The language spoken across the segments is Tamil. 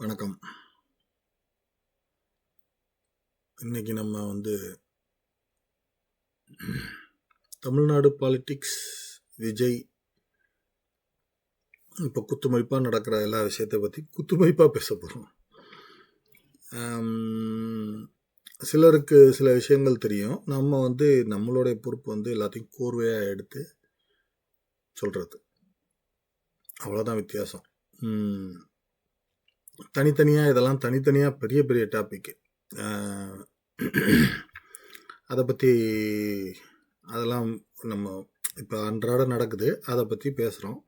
வணக்கம். இன்னைக்கு நம்ம வந்து தமிழ்நாடு பாலிட்டிக்ஸ் விஜய் இப்போ குத்துமதிப்பாக நடக்கிற எல்லா விஷயத்தை பற்றி குத்துமதிப்பாக பேச போகிறோம் சிலருக்கு சில விஷயங்கள் தெரியும். நம்ம வந்து நம்மளுடைய பொறுப்பு வந்து எல்லாத்தையும் கோர்வையாக எடுத்து சொல்கிறது அவ்வளோதான் வித்தியாசம். தனித்தனியாக இதெல்லாம் தனித்தனியாக பெரிய பெரிய டாப்பிக்கு அதை பற்றி அதெல்லாம் நம்ம இப்போ அன்றாட நடக்குது. அதை பற்றி பேசுகிறோம்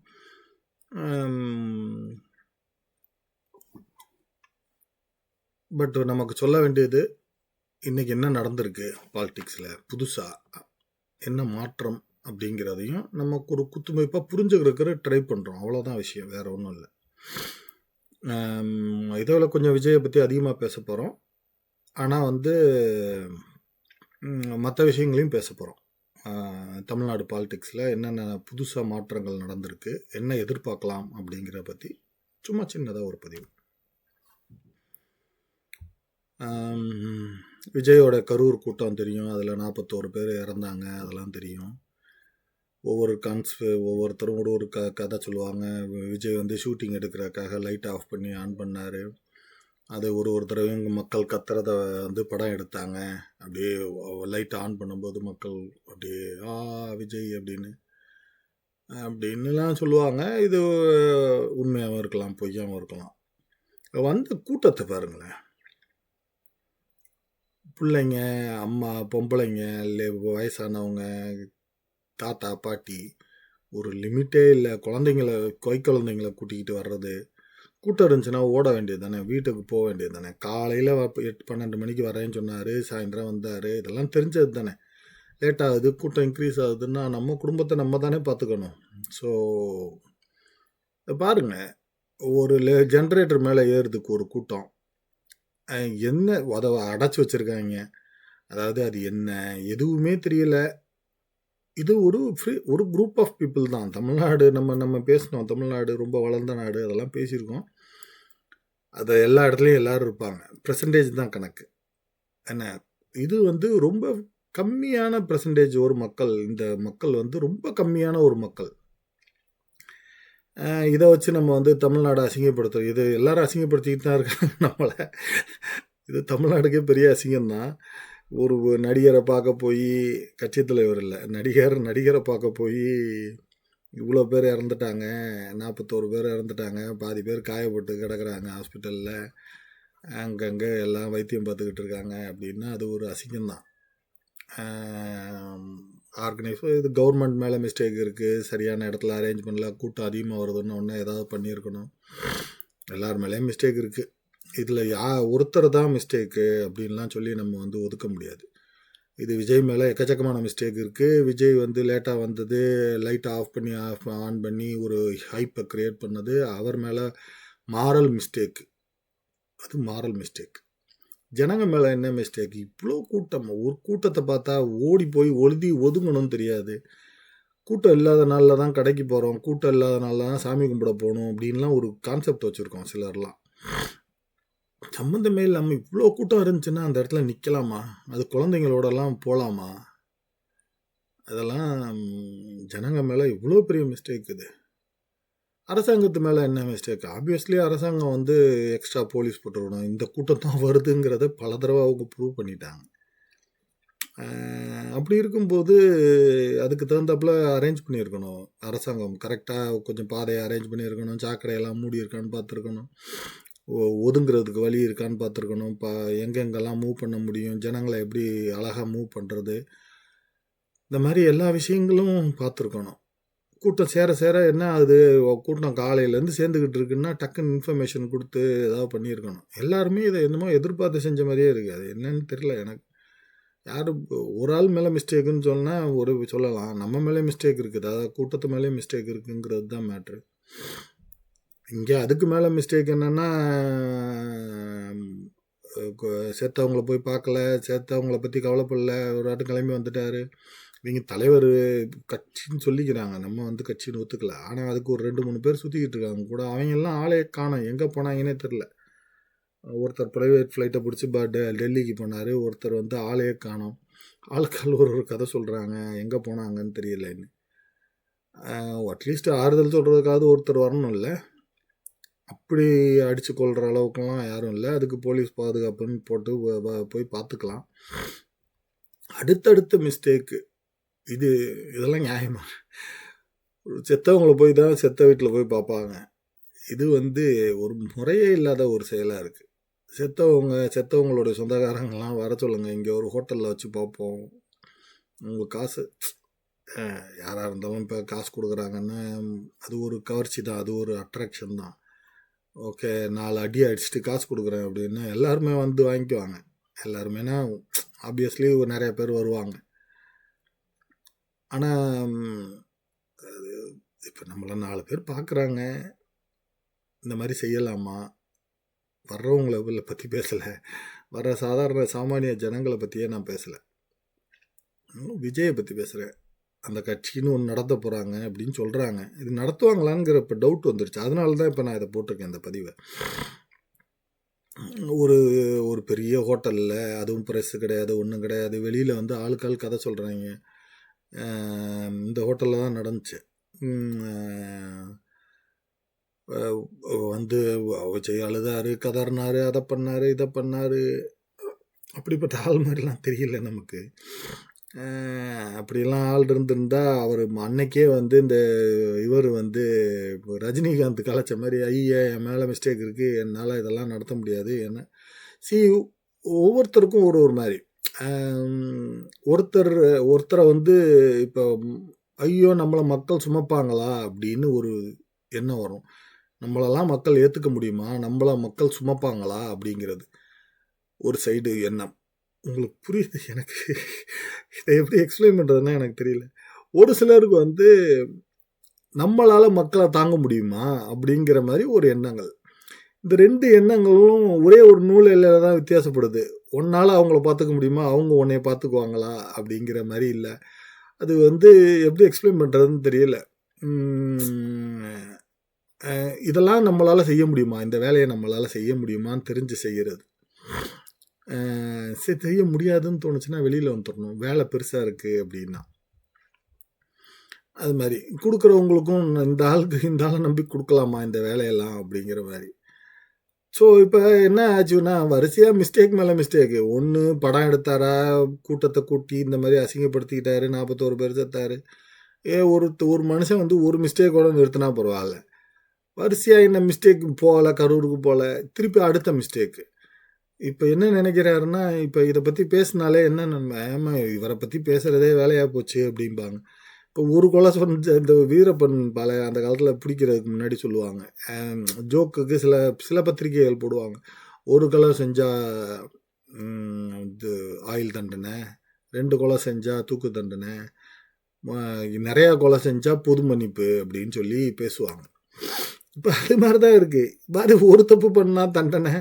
பட் நமக்கு சொல்ல வேண்டியது இன்றைக்கி என்ன நடந்திருக்கு பாலிட்டிக்ஸில் புதுசாக என்ன மாற்றம்? அப்படிங்கிறதையும் நமக்கு ஒரு குத்துமைப்பாக புரிஞ்சுக்கிறதுக்கு ட்ரை பண்ணுறோம் அவ்வளோதான் விஷயம். வேறு ஒன்றும் இல்லை. இதில் கொஞ்சம் விஜயை பற்றி அதிகமாக பேச போகிறோம் ஆனால் வந்து மற்ற விஷயங்களையும் பேச போகிறோம் தமிழ்நாடு பாலிடிக்ஸில் என்னென்ன புதுசாக மாற்றங்கள் நடந்திருக்கு என்ன எதிர்பார்க்கலாம் அப்படிங்கிற பற்றி சும்மா சின்னதாக ஒரு பதிவு. விஜயோட கரூர் கூட்டம் தெரியும். அதில் நாற்பத்தோரு பேர் இறந்தாங்க. அதெல்லாம் தெரியும். ஒவ்வொரு கான்ஸ் ஒவ்வொருத்தரும் ஒரு ஒரு க கதை சொல்லுவாங்க. விஜய் வந்து ஷூட்டிங் எடுக்கிறதுக்காக லைட் ஆஃப் பண்ணி ஆன் பண்ணார். அது ஒரு ஒரு தடவையும் மக்கள் கத்துறத வந்து படம் எடுத்தாங்க. அப்படியே லைட் ஆன் பண்ணும்போது மக்கள் அப்படியே ஆ விஜய் அப்படின்னு. அப்படின்னுலாம் சொல்லுவாங்க. இது உண்மையாகவும் இருக்கலாம் பொய்யாகவும் இருக்கலாம். வந்த கூட்டத்தை பாருங்களேன். பிள்ளைங்க அம்மா பொம்பளைங்க இல்லை வயசானவங்க தாத்தா பாட்டி ஒரு லிமிட்டே இல்லை. குழந்தைங்கள கொய் குழந்தைங்கள கூட்டிக்கிட்டு வர்றது கூட்டம் இருந்துச்சுன்னா ஓட வேண்டியது தானே. வீட்டுக்கு போக வேண்டியது தானே. காலையில் எட்டு பன்னெண்டு மணிக்கு வரேன்னு சொன்னார். சாயந்தரம் வந்தார். இதெல்லாம் தெரிஞ்சது தானே. லேட் ஆகுது. கூட்டம் இன்க்ரீஸ் ஆகுதுன்னா நம்ம குடும்பத்தை நம்ம தானே பார்த்துக்கணும். ஸோ பாருங்க ஒரு ஜென்ரேட்டர் மேலே ஏறுறதுக்கு ஒரு கூட்டம். என்ன அதை அடைச்சி வச்சுருக்காங்க. அதாவது அது என்ன? எதுவுமே தெரியல. இது ஒரு ஃப்ரீ ஒரு குரூப் ஆஃப் பீப்புள் தான். தமிழ்நாடு நம்ம நம்ம பேசினோம். தமிழ்நாடு ரொம்ப வளர்ந்த நாடு. அதெல்லாம் பேசியிருக்கோம். அது எல்லா இடத்துலையும் எல்லோரும் இருப்பாங்க. பெர்சன்டேஜ் தான் கணக்கு. என்ன? இது வந்து ரொம்ப கம்மியான பர்சன்டேஜ் ஒரு மக்கள். இந்த மக்கள் வந்து ரொம்ப கம்மியான ஒரு மக்கள். இதை வச்சு நம்ம வந்து தமிழ்நாடு அசிங்கப்படுத்துறோம். இது எல்லாரும் அசிங்கப்படுத்திக்கிட்டு தான் இருக்காங்க நம்மளை. இது தமிழ்நாடுக்கே பெரிய அசிங்கம்தான். ஒரு நடிகரை பார்க்க போய் கட்சி தலைவர் இல்லை. நடிகர் நடிகரை பார்க்க போய் இவ்வளோ பேர் இறந்துட்டாங்க நாற்பத்தோரு பேர் இறந்துட்டாங்க பாதி பேர் காயப்பட்டு கிடக்குறாங்க ஹாஸ்பிட்டலில். அங்கங்கே எல்லாம் வைத்தியம் பார்த்துக்கிட்டு இருக்காங்க அப்படின்னா அது ஒரு அசிங்கம்தான். ஆர்கனைஸ் இது கவர்மெண்ட் மேலே மிஸ்டேக் இருக்குது சரியான இடத்துல அரேஞ்ச் பண்ணல கூட்டம் அதிகமாக வருதுன்னு ஒன்று ஏதாவது பண்ணியிருக்கணும். எல்லார் மேலேயும் மிஸ்டேக் இருக்குது இதில் யா ஒருத்தர் தான் மிஸ்டேக்கு அப்படின்லாம் சொல்லி நம்ம வந்து ஒதுக்க முடியாது. இது விஜய் மேலே எக்கச்சக்கமான மிஸ்டேக் இருக்குது விஜய் வந்து லேட்டாக வந்தது லைட்டை ஆஃப் பண்ணி ஆஃப் ஆன் பண்ணி ஒரு ஹைப்பை க்ரியேட் பண்ணது. அவர் மேலே மாரல் மிஸ்டேக் அது மாரல் மிஸ்டேக் ஜனங்க மேலே என்ன மிஸ்டேக் இவ்வளோ கூட்டம். ஒரு கூட்டத்தை பார்த்தா ஓடி போய் ஒழுதி ஒதுங்கணும்னு தெரியாது. கூட்டம் இல்லாத நாளில் தான் கடைக்கு போகிறோம் கூட்டம் இல்லாத நாளில் தான் சாமி கும்பிட போகணும் அப்படின்லாம் ஒரு கான்செப்ட் வச்சுருக்கோம் சிலர்லாம். சம்மந்தமே இல்லாமல் இவ்வளோ கூட்டம் இருந்துச்சுன்னா அந்த இடத்துல நிற்கலாமா அது குழந்தைங்களோடலாம் போகலாமா அதெல்லாம் ஜனங்க மேலே இவ்வளோ பெரிய மிஸ்டேக் இது. அரசாங்கத்து மேலே என்ன மிஸ்டேக் ஆப்வியஸ்லி அரசாங்கம் வந்து எக்ஸ்ட்ரா போலீஸ் போட்டுருக்கணும். இந்த கூட்டம் தான் வருதுங்கிறத பல தடவை அவங்க ப்ரூவ் பண்ணிட்டாங்க. அப்படி இருக்கும்போது அதுக்கு தகுந்தாப்புல அரேஞ்ச் பண்ணியிருக்கணும். அரசாங்கம் கரெக்டாக கொஞ்சம் பாதையை அரேஞ்ச் பண்ணியிருக்கணும். சாக்கடையெல்லாம் மூடி இருக்கான்னு பார்த்துருக்கணும். ஒதுங்கிறதுக்கு வழி இருக்கான்னு பார்த்துருக்கணும். பா எங்கெங்கெல்லாம் மூவ் பண்ண முடியும் ஜனங்களை எப்படி அழகாக மூவ் பண்ணுறது இந்த மாதிரி எல்லா விஷயங்களும் பார்த்துருக்கணும். கூட்டம் சேர சேர என்ன ஆகுது? கூட்டம் காலையிலேருந்து சேர்ந்துக்கிட்டு இருக்குன்னா டக்குன்னு இன்ஃபர்மேஷன் கொடுத்து ஏதாவது பண்ணியிருக்கணும். எல்லாருமே இதை என்னமோ எதிர்பார்த்து செஞ்ச மாதிரியே இருக்குது அது என்னன்னு தெரியல எனக்கு. யார் ஒரு ஆள் மேலே மிஸ்டேக்குன்னு சொன்னால் ஒரு சொல்லலாம். நம்ம மேலே மிஸ்டேக் இருக்குது. அதாவது கூட்டத்து மேலேயும் மிஸ்டேக் இருக்குங்கிறது தான் மேட்ரு இங்கே அதுக்கு மேலே மிஸ்டேக் என்னென்னா சேர்த்தவங்கள போய் பார்க்கல சேர்த்தவங்கள பற்றி கவலைப்படல ஒரு ஆட்டம் கிளம்பி வந்துட்டாரு. இவங்க தலைவர் கட்சின்னு சொல்லிக்கிறாங்க. நம்ம வந்து கட்சின்னு ஒத்துக்கல. ஆனால் அதுக்கு ஒரு ரெண்டு மூணு பேர் சுற்றிக்கிட்டு இருக்காங்க. கூட அவங்க எல்லாம் ஆளே காணோம். எங்கே போனாங்கன்னே தெரில ஒருத்தர் ப்ரைவேட் ஃப்ளைட்டை பிடிச்சி ப டெல்லிக்கு போனார். ஒருத்தர் வந்து ஆளையே காணும். ஆளுக்கால் ஒரு ஒரு கதை சொல்கிறாங்க எங்கே போனாங்கன்னு தெரியலன்னு. அட்லீஸ்ட் ஆறுதல் சொல்கிறதுக்காவது ஒருத்தர் வரணும்ல. அப்படி அடித்து கொள்கிற அளவுக்குலாம் யாரும் இல்லை. அதுக்கு போலீஸ் பாதுகாப்புன்னு போட்டு போய் பார்த்துக்கலாம் அடுத்தடுத்த மிஸ்டேக்கு இது இதெல்லாம் நியாயமா? செத்தவங்கள போய் தான் செத்த வீட்டில் போய் பார்ப்பாங்க இது வந்து ஒரு முறையே இல்லாத ஒரு செயலாக இருக்குது செத்தவங்க செத்தவங்களோட சொந்தக்காரங்கள்லாம் வர சொல்லுங்கள் இங்கே ஒரு ஹோட்டலில் வச்சு பார்ப்போம் உங்கள் காசு யாராக இருந்தாலும் இப்போ காசு கொடுக்குறாங்கன்னா அது ஒரு கவர்ச்சி தான். அது ஒரு அட்ராக்ஷன் தான். ஓகே நாலு அடி அடிச்சுட்டு காசு கொடுக்குறேன் அப்படின்னு எல்லாருமே வந்து வாங்கிக்குவாங்க. எல்லாருமேனா ஆப்வியஸ்லி நிறைய பேர் வருவாங்க. ஆனால் அது இப்போ நம்மளை நாலு பேர் பார்க்குறாங்க இந்த மாதிரி செய்யலாமா? வர்றவங்களை பற்றி பேசலை. வர்ற சாதாரண சாமானிய ஜனங்களை பற்றியே நான் பேசலை. விஜயை பற்றி பேசுகிறேன் அந்த கட்சின்னு ஒன்று நடத்த போகிறாங்க அப்படின்னு சொல்கிறாங்க இது நடத்துவாங்களாங்கிற இப்போ டவுட் வந்துருச்சு. அதனால தான் இப்போ நான் இதை போட்டிருக்கேன் இந்த பதிவை. ஒரு ஒரு பெரிய ஹோட்டலில் அதுவும் ப்ரெஸ்ஸு கிடையாது ஒன்றும் கிடையாது. வெளியில் வந்து ஆளுக்காள் கதை சொல்கிறாங்க இந்த ஹோட்டலில் தான் நடந்துச்சு. வந்து விஜய் அழுதாரு கதறினாரு அதை பண்ணாரு இதை பண்ணாரு. அப்படிப்பட்ட ஆள் மாதிரிலாம் தெரியல நமக்கு. அப்படிலாம் ஆள் இருந்திருந்தா அவர் அன்னைக்கே வந்து இந்த இவர் வந்து ரஜினிகாந்த் கலைச்ச மாதிரி ஐயா என் மேலே மிஸ்டேக் இருக்குது என்னால் இதெல்லாம் நடத்த முடியாது என்ன? சி ஒவ்வொருத்தருக்கும் ஒரு ஒரு மாதிரி. ஒருத்தர் ஒருத்தரை வந்து இப்போ ஐயோ நம்மளை மக்கள் சுமப்பாங்களா? அப்படின்னு ஒரு எண்ணம் வரும். நம்மளெல்லாம் மக்கள் ஏற்றுக்க முடியுமா? நம்மள மக்கள் சுமப்பாங்களா? அப்படிங்கிறது ஒரு சைடு எண்ணம். உங்களுக்கு புரியுது எனக்கு. இதை எப்படி எக்ஸ்பிளைன் பண்ணுறதுன்னா எனக்கு தெரியல. ஒரு சிலருக்கு வந்து நம்மளால் மக்களை தாங்க முடியுமா? அப்படிங்கிற மாதிரி ஒரு எண்ணங்கள். இந்த ரெண்டு எண்ணங்களும் ஒரே ஒரு நூல் எல்லையில் தான் வித்தியாசப்படுது. உன்னால் அவங்கள பார்த்துக்க முடியுமா? அவங்க உன்னைய பார்த்துக்குவாங்களா? அப்படிங்கிற மாதிரி இல்லை. அது வந்து எப்படி எக்ஸ்பிளைன் பண்ணுறதுன்னு தெரியல. இதெல்லாம் நம்மளால் செய்ய முடியுமா? இந்த வேலையை நம்மளால் செய்ய முடியுமான்னு தெரிஞ்சு செய்கிறது சரி தெரிய முடியாதுன்னு தோணுச்சுன்னா வெளியில் வந்துடணும் வேலை பெருசாக இருக்குது அப்படின்னா. அது மாதிரி. கொடுக்குறவங்களுக்கும் இந்த ஆளுக்கு இந்த ஆளை நம்பி கொடுக்கலாமா இந்த வேலையெல்லாம் அப்படிங்கிற மாதிரி. ஸோ இப்போ என்ன ஆச்சுன்னா வரிசையாக மிஸ்டேக் மேலே மிஸ்டேக்கு ஒன்று படம் எடுத்தாரா? கூட்டத்தை கூட்டி இந்த மாதிரி அசிங்கப்படுத்திக்கிட்டாரு நாற்பத்தோரு பேர் செத்தாரு. ஏ ஒரு ஒரு மனுஷன் வந்து ஒரு மிஸ்டேக்கோட நிறுத்தினா பரவாயில்ல. வரிசையாக என்ன மிஸ்டேக் போகல கரூருக்கு போகல திருப்பி அடுத்த மிஸ்டேக்கு இப்போ என்ன நினைக்கிறாருன்னா இப்போ இதை பற்றி பேசினாலே என்ன நம்ம ஏமா இவரை பற்றி பேசுகிறதே வேலையாக போச்சு அப்படிம்பாங்க. இப்போ ஒரு கொலை சொன்ன இந்த வீரப்பன் பல அந்த காலத்தில் பிடிக்கிறதுக்கு முன்னாடி சொல்லுவாங்க. ஜோக்குக்கு சில சில பத்திரிகைகள் போடுவாங்க. ஒரு கொலை செஞ்சால் இது ஆயில் தண்டனை ரெண்டு கொலை செஞ்சால் தூக்கு தண்டனை நிறையா கொலை செஞ்சால் பொது மன்னிப்பு அப்படின்னு சொல்லி பேசுவாங்க. இப்போ அது மாதிரி தான் இருக்குது மாதிரி ஒரு தப்பு பண்ணால் தண்டனை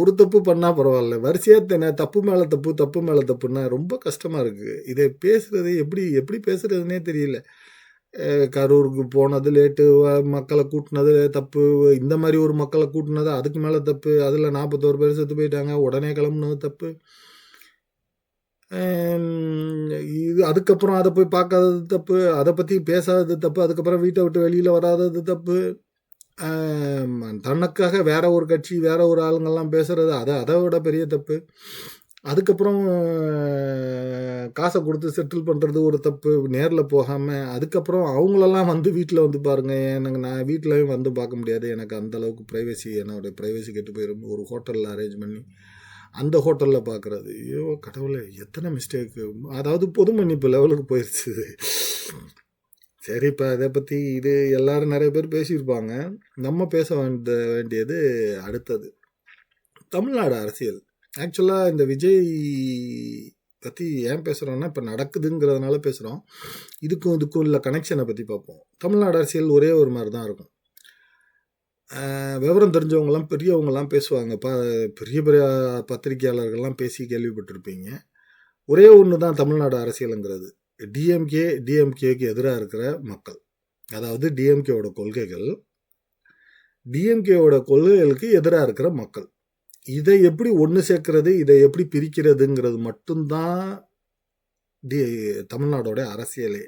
ஒரு தப்பு பண்ணால் பரவாயில்ல. வரிசையாக தானே தப்பு மேலே தப்பு தப்பு மேலே தப்புன்னா ரொம்ப கஷ்டமாக இருக்குது இதை பேசுகிறது எப்படி எப்படி பேசுகிறதுனே தெரியல. கரூருக்கு போனது லேட்டு மக்களை கூட்டினது தப்பு இந்த மாதிரி ஒரு மக்களை கூட்டினது அதுக்கு மேலே தப்பு அதில் நாற்பத்தோரு பேர் செத்து போயிட்டாங்க உடனே கிளம்புனது தப்பு. இது அதுக்கப்புறம் அதை போய் பார்க்காதது தப்பு அதை பற்றி பேசாதது தப்பு அதுக்கப்புறம் வீட்டை விட்டு வெளியில் வராதது தப்பு. தனக்காக வேற ஒரு கட்சி வேற ஒரு ஆளுங்கெல்லாம் பேசுறது அதை அதை விட பெரிய தப்பு. அதுக்கப்புறம் காசை கொடுத்து செட்டில் பண்ணுறது ஒரு தப்பு நேரில் போகாமல் அதுக்கப்புறம் அவங்களெல்லாம் வந்து வீட்டில் வந்து பாருங்க எனக்கு நான் வீட்டிலையும் வந்து பார்க்க முடியாது. எனக்கு அந்தளவுக்கு ப்ரைவசி என்னோடய ப்ரைவசி கெட்டு போயிடும் ஒரு ஹோட்டலில் அரேஞ்ச் பண்ணி அந்த ஹோட்டலில் பார்க்குறது ஐயோ கடவுளை எத்தனை மிஸ்டேக்கு அதாவது பொது மன்னிப்பு லெவலுக்கு போயிடுச்சு சரி இப்போ இதை பற்றி இது எல்லாரும் நிறைய பேர் பேசியிருப்பாங்க. நம்ம பேச வேண்ட வேண்டியது அடுத்தது. தமிழ்நாடு அரசியல். ஆக்சுவலாக இந்த விஜய் பற்றி ஏன் பேசுகிறோன்னா இப்போ நடக்குதுங்கிறதுனால பேசுகிறோம் இதுக்கும் இதுக்கும் உள்ள கனெக்ஷனை பற்றி பார்ப்போம். தமிழ்நாடு அரசியல் ஒரே ஒரு மாதிரி தான் இருக்கும் விவரம் தெரிஞ்சவங்கலாம் பெரியவங்கலாம் பேசுவாங்க. ப பெரிய பெரிய பத்திரிகையாளர்கள்லாம் பேசி கேள்விப்பட்டிருப்பீங்க. ஒரே ஒன்று தான் தமிழ்நாடு அரசியலுங்கிறது. டிஎம்கே டிஎம்கேக்கு எதிராக இருக்கிற மக்கள். அதாவது டிஎம்கேவோட கொள்கைகள் டிஎம்கேவோட கொள்கைகளுக்கு எதிராக இருக்கிற மக்கள். இதை எப்படி ஒன்று சேர்க்கறது இதை எப்படி பிரிக்கிறதுங்கிறது மட்டும்தான் டி தமிழ்நாடோட அரசியலே.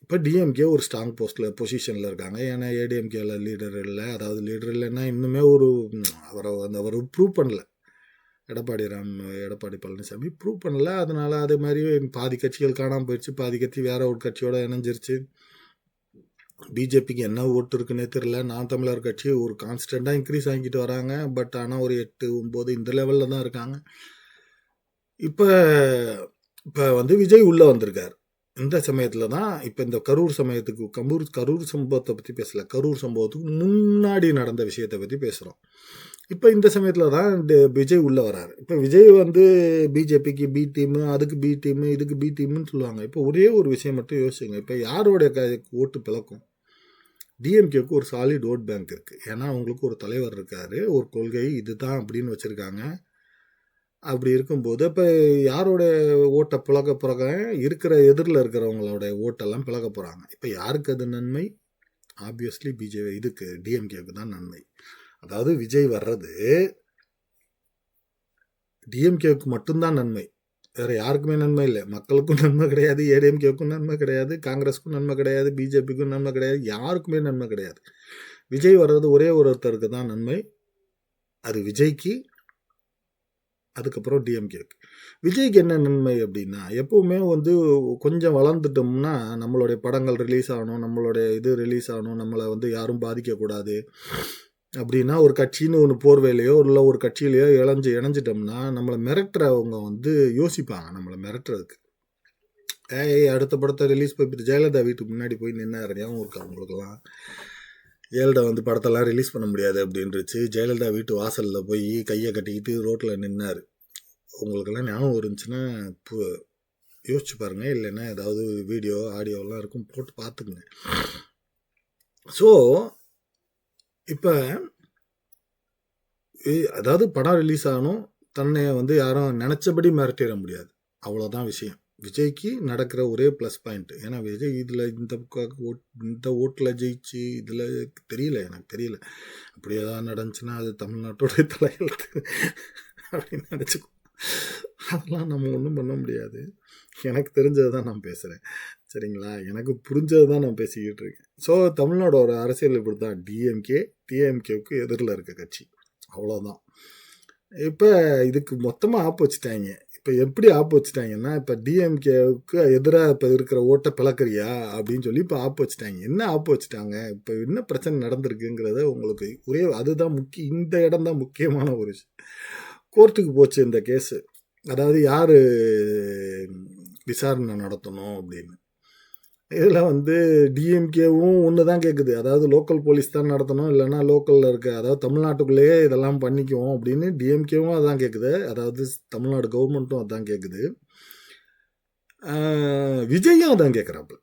இப்போ டிஎம்கே ஒரு ஸ்ட்ராங் போஸ்ட்டில் பொசிஷனில் இருக்காங்க. ஏன்னா ஏடிஎம்கேல லீடர் இல்லை. அதாவது லீடர் இல்லைன்னா இன்னுமே ஒரு அவரை வந்து அவர் ப்ரூவ் பண்ணல. எடப்பாடி ராம் எடப்பாடி பழனிசாமி ப்ரூவ் பண்ணல. அதனால அதே மாதிரி பாதி கட்சிகள் காணாமல் போயிடுச்சு. பாதி கட்சி வேற ஒரு கட்சியோட இணைஞ்சிருச்சு. பிஜேபிக்கு என்ன ஓட்டு இருக்குன்னே தெரில நான் தமிழர் கட்சி ஒரு கான்ஸ்டண்ட்டாக இன்க்ரீஸ் ஆகிக்கிட்டு வராங்க. பட் ஆனால் ஒரு எட்டு ஒம்பது இந்த லெவலில் தான் இருக்காங்க. இப்போ இப்போ வந்து விஜய் உள்ளே வந்திருக்கார். இந்த சமயத்தில் தான் இப்போ இந்த கரூர் சமயத்துக்கு கம்பூர் கரூர் சம்பவத்தை பற்றி பேசலை. கரூர் சம்பவத்துக்கு முன்னாடி நடந்த விஷயத்தை பற்றி பேசுகிறோம் இப்போ இந்த சமயத்தில் தான் விஜய் உள்ளே வராரு. இப்போ விஜய் வந்து பிஜேபிக்கு பி டீமு அதுக்கு பி டீமு இதுக்கு பி டீம்னு சொல்லுவாங்க. இப்போ ஒரே ஒரு விஷயம் மட்டும் யோசிச்சுங்க. இப்போ யாரோடைய க ஓட்டு பிளக்கும்? டிஎம்கேக்கு ஒரு சாலிட் ஓட் பேங்க் இருக்குது ஏன்னா அவங்களுக்கு ஒரு தலைவர் இருக்கார். ஒரு கொள்கை இதுதான் அப்படின்னு வச்சுருக்காங்க. அப்படி இருக்கும்போது இப்போ யாரோட ஓட்டை பிளக்க பிறக இருக்கிற எதிரில் இருக்கிறவங்களோட ஓட்டெல்லாம் பிளக்க போகிறாங்க இப்போ யாருக்கு அது நன்மை? ஆப்வியஸ்லி பிஜே இதுக்கு டிஎம்கேவுக்கு தான் நன்மை. அதாவது விஜய் வர்றது டிஎம்கேவுக்கு மட்டும்தான் நன்மை. வேற யாருக்குமே நன்மை இல்லை. மக்களுக்கும் நன்மை கிடையாது ஏடிஎம்கேவுக்கும் நன்மை கிடையாது காங்கிரஸுக்கும் நன்மை கிடையாது பிஜேபிக்கும் நன்மை கிடையாது யாருக்குமே நன்மை கிடையாது. விஜய் வர்றது ஒரே ஒருத்தருக்கு தான் நன்மை. அது விஜய்க்கு அதுக்கப்புறம் டிஎம்கேக்கு விஜய்க்கு என்ன நன்மை அப்படின்னா எப்பவுமே வந்து கொஞ்சம் வளர்ந்துட்டோம்னா நம்மளுடைய படங்கள் ரிலீஸ் ஆகணும் நம்மளுடைய இது ரிலீஸ் ஆகணும் நம்மளை வந்து யாரும் பாதிக்கக்கூடாது. அப்படின்னா ஒரு கட்சின்னு ஒன்று போர்வையிலையோ இல்லை ஒரு கட்சியிலையோ இழஞ்சு இணைஞ்சிட்டோம்னா நம்மளை மிரட்டுறவங்க வந்து யோசிப்பாங்க நம்மளை மிரட்டுறதுக்கு. ஏய் அடுத்த படத்தை ரிலீஸ் போய் ஜெயலலிதா வீட்டுக்கு முன்னாடி போய் நின்னாரு. ஞாபகம் இருக்கா அவங்களுக்குலாம் ஜெயலலிதா வந்து படத்தெல்லாம் ரிலீஸ் பண்ண முடியாது அப்படின்றுச்சு. ஜெயலலிதா வீட்டு வாசலில் போய் கையை கட்டிக்கிட்டு ரோட்டில் நின்னார். உங்களுக்கெல்லாம் ஞாபகம் இருந்துச்சுன்னா இப்போ யோசிச்சு பாருங்க. இல்லைன்னா ஏதாவது வீடியோ ஆடியோலாம் இருக்கும் போட்டு பார்த்துக்குங்க. ஸோ இப்போ அதாவது படம் ரிலீஸ் ஆகணும் தன்னை வந்து யாரும் நினச்சபடி மிரட்டிட முடியாது. அவ்வளோதான் விஷயம். விஜய்க்கு நடக்கிற ஒரே ப்ளஸ் பாயிண்ட் ஏன்னா விஜய் இதில் இந்த ஓட் இந்த ஓட்டில் ஜெயிச்சு இதில் தெரியல எனக்கு தெரியல. அப்படி ஏதாவது நடந்துச்சுன்னா அது தமிழ்நாட்டோடைய தலையெழுத்து அப்படின்னு நினச்சிக்கோ அதெல்லாம் நம்ம ஒன்றும் பண்ண முடியாது. எனக்கு தெரிஞ்சதை தான் நான் பேசுகிறேன் சரிங்களா? எனக்கு புரிஞ்சது தான் நான் பேசிக்கிட்டு இருக்கேன். ஸோ தமிழ்நாடோட அரசியல் இப்படி தான் டிஎம்கே டிஎம்கேவுக்கு எதிரில் இருக்க கட்சி. அவ்வளோதான் இப்போ இதுக்கு மொத்தமாக ஆப்பு வச்சுட்டாங்க. இப்போ எப்படி ஆப்பு வச்சுட்டாங்கன்னா இப்போ டிஎம்கேவுக்கு எதிராக இப்போ இருக்கிற ஓட்டை பிளக்கறியா அப்படின்னு சொல்லி இப்போ ஆப்பு வச்சுட்டாங்க. என்ன ஆப்பு வச்சுட்டாங்க? இப்போ என்ன பிரச்சனை நடந்திருக்குங்கிறத உங்களுக்கு ஒரே அதுதான் முக்கிய இந்த இடம் தான் முக்கியமான ஒரு விஷயம். கோர்ட்டுக்கு போச்சு இந்த கேஸு அதாவது யார் விசாரணை நடத்தணும் அப்படின்னு. இதில் வந்து டிஎம்கேவும் ஒன்று தான் கேட்குது அதாவது லோக்கல் போலீஸ் தான் நடத்தணும் இல்லைன்னா லோக்கலில் இருக்க அதாவது தமிழ்நாட்டுக்குள்ளேயே இதெல்லாம் பண்ணிக்குவோம் அப்படின்னு டிஎம்கேவும் அதான் கேட்குது அதாவது தமிழ்நாடு கவர்மெண்ட்டும் அதான் கேட்குது விஜயும் அதான் கேட்குறாப்புல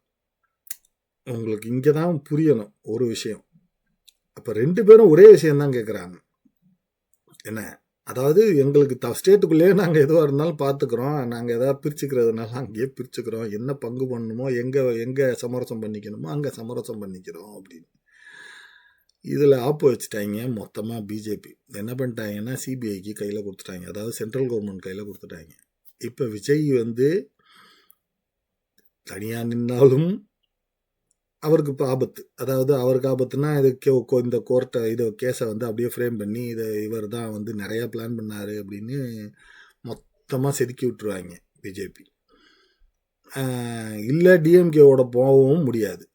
உங்களுக்கு இங்கே தான் புரியணும் ஒரு விஷயம். அப்போ ரெண்டு பேரும் ஒரே விஷயம்தான் கேட்குறாங்க என்ன? அதாவது எங்களுக்கு த ஸ்டேட்டுக்குள்ளேயே நாங்கள் எதுவாக இருந்தாலும் பார்த்துக்குறோம் நாங்கள் எதாவது பிரிச்சுக்கிறதுனால அங்கேயே பிரிச்சுக்கிறோம். என்ன பங்கு பண்ணணுமோ எங்கே எங்கே சமரசம் பண்ணிக்கணுமோ அங்கே சமரசம் பண்ணிக்கிறோம் அப்படின்னு. இதில் ஆப்பு வச்சுட்டாங்க மொத்தமாக பிஜேபி என்ன பண்ணிட்டாங்கன்னா சிபிஐக்கு கையில் கொடுத்துட்டாங்க. அதாவது சென்ட்ரல் கவர்மெண்ட் கையில் கொடுத்துட்டாங்க. இப்போ விஜய் வந்து தனியாக நின்னாலும் அவருக்கு இப்போ ஆபத்து. அதாவது அவருக்கு ஆபத்துனா இது கே- கோ- இந்த கோர்ட்டை இது கேஸை வந்து அப்படியே ஃப்ரேம் பண்ணி இதை இவர் தான் வந்து நிறையா பிளான் பண்ணார் அப்படின்னு மொத்தமாக செதுக்கி விட்டுருவாங்க பிஜேபி. இல்லை டிஎம்கேவோட போகவும் முடியாது.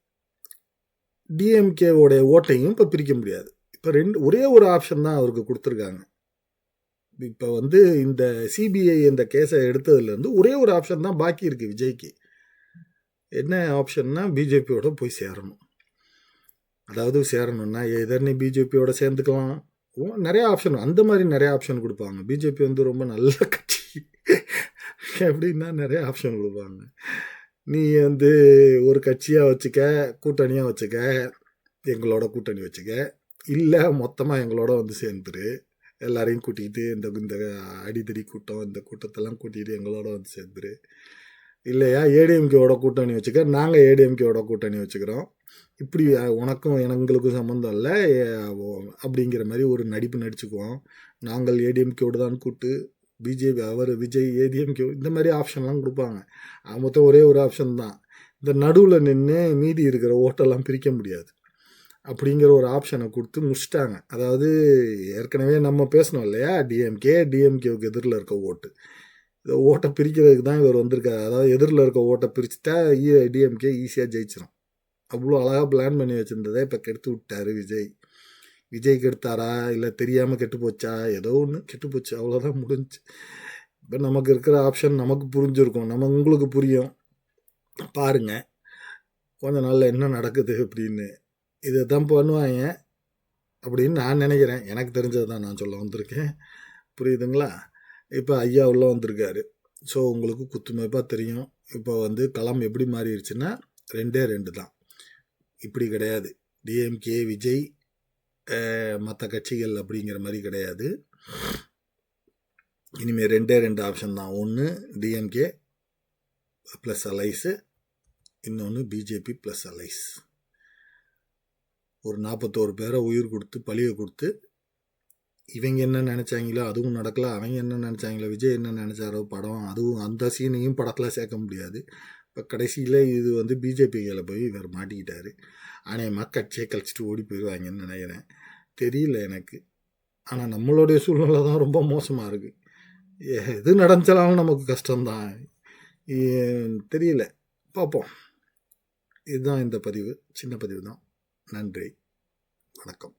டிஎம்கேவோடைய ஓட்டையும் இப்போ பிரிக்க முடியாது. இப்போ ரெண்டு ஒரே ஒரு ஆப்ஷன் தான் அவருக்கு கொடுத்துருக்காங்க. இப்போ வந்து இந்த சிபிஐ இந்த கேஸை எடுத்ததுலேருந்து ஒரே ஒரு ஆப்ஷன் தான் பாக்கி இருக்குது விஜய்க்கு. என்ன ஆப்ஷன்னா பிஜேபியோட போய் சேரணும். அதாவது சேரணும்னா எதர் நீ பிஜேபியோட சேர்ந்துக்கலாம். நிறையா நிறைய ஆப்ஷன் அந்த மாதிரி நிறைய ஆப்ஷன் கொடுப்பாங்க. பிஜேபி வந்து ரொம்ப நல்ல கட்சி. எப்படின்னா நிறைய ஆப்ஷன் கொடுப்பாங்க. நீ வந்து ஒரு கட்சியாக வச்சுக்க கூட்டணியாக வச்சுக்க எங்களோட கூட்டணி வச்சுக்க. இல்லை மொத்தமாக எங்களோட வந்து சேர்ந்துரு. எல்லாரையும் கூட்டிகிட்டு இந்த இந்த அடிதடி கூட்டம் இந்த கூட்டத்தெல்லாம் கூட்டிகிட்டு எங்களோட வந்து சேர்ந்துரு. இல்லையா? ஏடிஎம்கேவோட கூட்டணி வச்சுக்க நாங்கள் ஏடிஎம்கேவோட கூட்டணி வச்சுக்கிறோம். இப்படி உனக்கும் எங்களுக்கும் சம்மந்தம் இல்லை. அப்படிங்கிற மாதிரி ஒரு நடிப்பு நடிச்சுக்குவோம். நாங்கள் ஏடிஎம்கேவோட தான் கூட்டு பிஜேபி அவர் விஜய் ஏடிஎம்கே இந்த மாதிரி ஆப்ஷன்லாம் கொடுப்பாங்க. மொத்தம் ஒரே ஒரு ஆப்ஷன் தான். இந்த நடுவில் நின்று மீதி இருக்கிற ஓட்டெல்லாம் பிரிக்க முடியாது. அப்படிங்கிற ஒரு ஆப்ஷனை கொடுத்து முடிச்சிட்டாங்க. அதாவது ஏற்கனவே நம்ம பேசணும் இல்லையா? டிஎம்கே டிஎம்கேவுக்கு எதிரில் இருக்க ஓட்டு. ஓட்டை பிரிக்கிறதுக்கு தான் இவர் வந்திருக்காரு. அதாவது எதிரில் இருக்க ஓட்டை பிரிச்சுட்டா டிஎம்கே ஈஸியாக ஜெயிச்சிடும் அவ்வளோ அழகாக பிளான் பண்ணி வச்சுருந்ததை இப்போ கெடுத்து விட்டாரு விஜய். விஜய் கெடுத்தாரா? இல்லை தெரியாமல் கெட்டு போச்சா? ஏதோ ஒன்று கெட்டு போச்சு. அவ்வளோதான் முடிஞ்சு. இப்போ நமக்கு இருக்கிற ஆப்ஷன் நமக்கு புரிஞ்சிருக்கும். நம்ம உங்களுக்கு புரியும். பாருங்க. கொஞ்ச நாளில் என்ன நடக்குது அப்படின்னு. இதை தான் பண்ணுவாங்க அப்படின்னு நான் நினைக்கிறேன். எனக்கு தெரிஞ்சது தான் நான் சொல்ல வந்திருக்கேன். புரியுதுங்களா? இப்போ ஐயா உள்ளே வந்திருக்காரு. ஸோ உங்களுக்கு குத்துமைப்பாக தெரியும். இப்போ வந்து களம் எப்படி மாறிடுச்சுன்னா ரெண்டே ரெண்டு தான். இப்படி கிடையாது. டிஎம்கே விஜய் மற்ற கட்சிகள் அப்படிங்கிற மாதிரி கிடையாது. இனிமேல் ரெண்டே ரெண்டு ஆப்ஷன் தான். ஒன்று டிஎம்கே ப்ளஸ் அலைஸு இன்னொன்று பிஜேபி ப்ளஸ் அலைஸ் ஒரு நாற்பத்தோரு பேரை உயிர் கொடுத்து பழிய கொடுத்து இவங்க என்ன நினச்சாங்களோ அதுவும் நடக்கல அவங்க என்ன நினச்சாங்களோ விஜய் என்ன நினச்சாரோ படம் அதுவும் அந்த சீனையும் படத்தில் சேர்க்க முடியாது. இப்போ கடைசியில் இது வந்து பிஜேபி கையில் போய் இவர் மாட்டிக்கிட்டார். ஆனால் மக்கட்சியை கழிச்சிட்டு ஓடி போயிடுவாங்கன்னு நினைக்கிறேன். தெரியல எனக்கு. ஆனால் நம்மளுடைய சூழ்நிலை தான் ரொம்ப மோசமாக இருக்குது எது நடந்தாலும் நமக்கு கஷ்டம்தான். தெரியல. பார்ப்போம் இதுதான் இந்த பதிவு. சின்ன பதிவு தான் நன்றி. வணக்கம்.